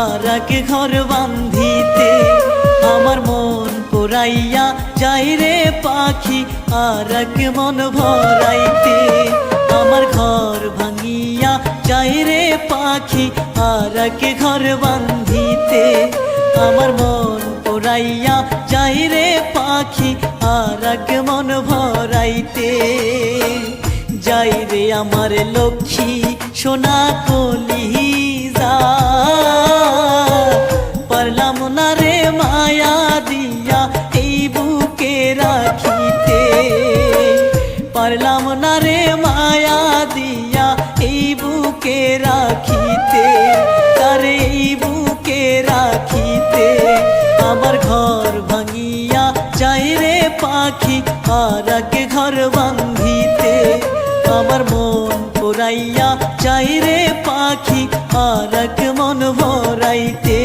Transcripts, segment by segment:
আর এক ঘর বান্ধিতে আমার মন পোড়াইয়া যাই রে পাখি আর মন ভরাইতে। আমার ঘর ভাঙিয়া যাই রে পাখি আর ঘর বান্ধিতে। আমার মন পোড়াইয়া যাই রে পাখি আর মন ভরাইতে। যাই রে আমার লক্ষ্মী সোনা কলি পারলাম না রে মায়া দিয়া এই বুকে রাখিতে, তারে এই বুকে রাখিতে, আমার ঘর ভাঙিয়া যাই রে পাখি আর এক ঘর বান্ধিতে, আমার মন পোড়াইয়া যাই রে পাখি আর মন ভরাইতে।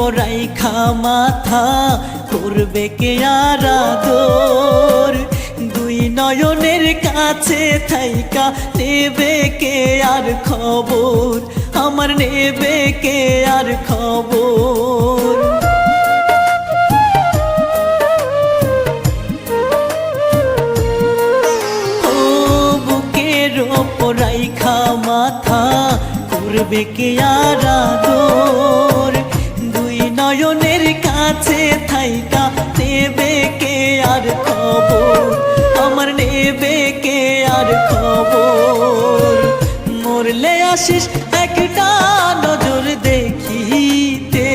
ওপরাই খা মাথা করবে কে আর দুই নয়নের কাছে থাইকা নেবে কে আর খবর? আমার নেবে কে আর খবর? ও মাথা করবে কে আর থাইকা নেবে কে আর খবর? আমার নেবে কে আর খবর? মরলে আসিস একটা নজর দেখিতে।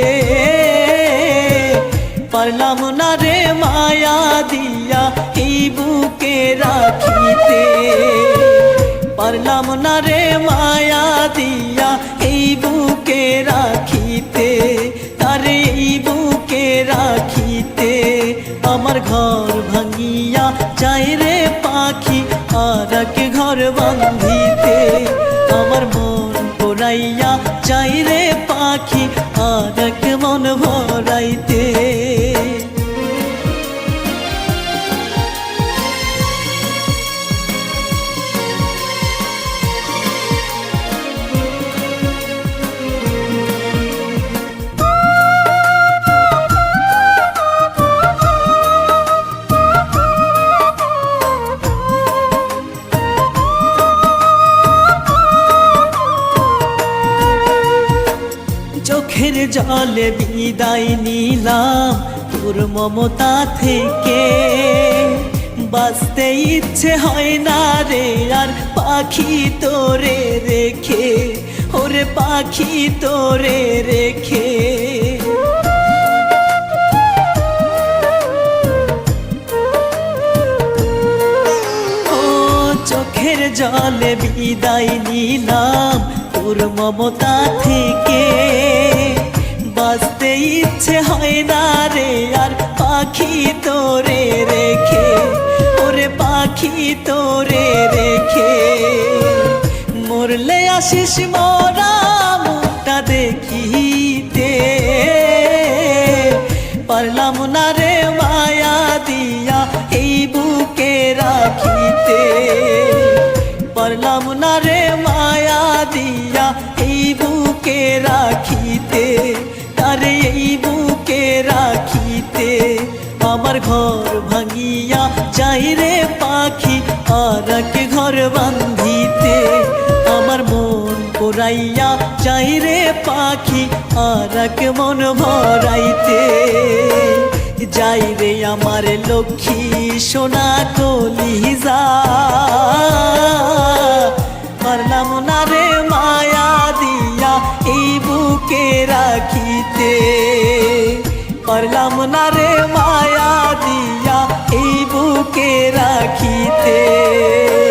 পারলাম না রে মায়া দিয়া এই বুকে রাখিতে। পারলাম না রে মায়া দিয়া ঘর বান্ধিতে আমার মন পোড়াইয়া জলে বিদায় নিলাম। তোর মমতা থেকে বাঁচতে ইচ্ছে হয় না রে, আর পাখি তোরে রেখে, ওরে পাখি তোরে রেখে। ও চোখের জলে বিদায় নিলাম তোর মমতা থেকে বাঁচতে ইচ্ছে হয় না রে, আর পাখি তোরে রেখে, ওরে পাখি তোরে রেখে। মরলে আসিস মরা মুখটা দেখিতে, পারলাম না রাখিতে, তারে এই বুকে রাখিতে। আমার ঘর ভাঙিয়া যাই রে পাখি, আর ঘর বান্ধিতে। আমার মন পোড়াইয়া যাই রে পাখি, আর মন ভরাইতে। যাই রে আমার লক্ষ্মী সোনা কলিজা পারলাম না রাখিতে পারলাম না রে মায়া দিয়া এই বুকে রাখিতে।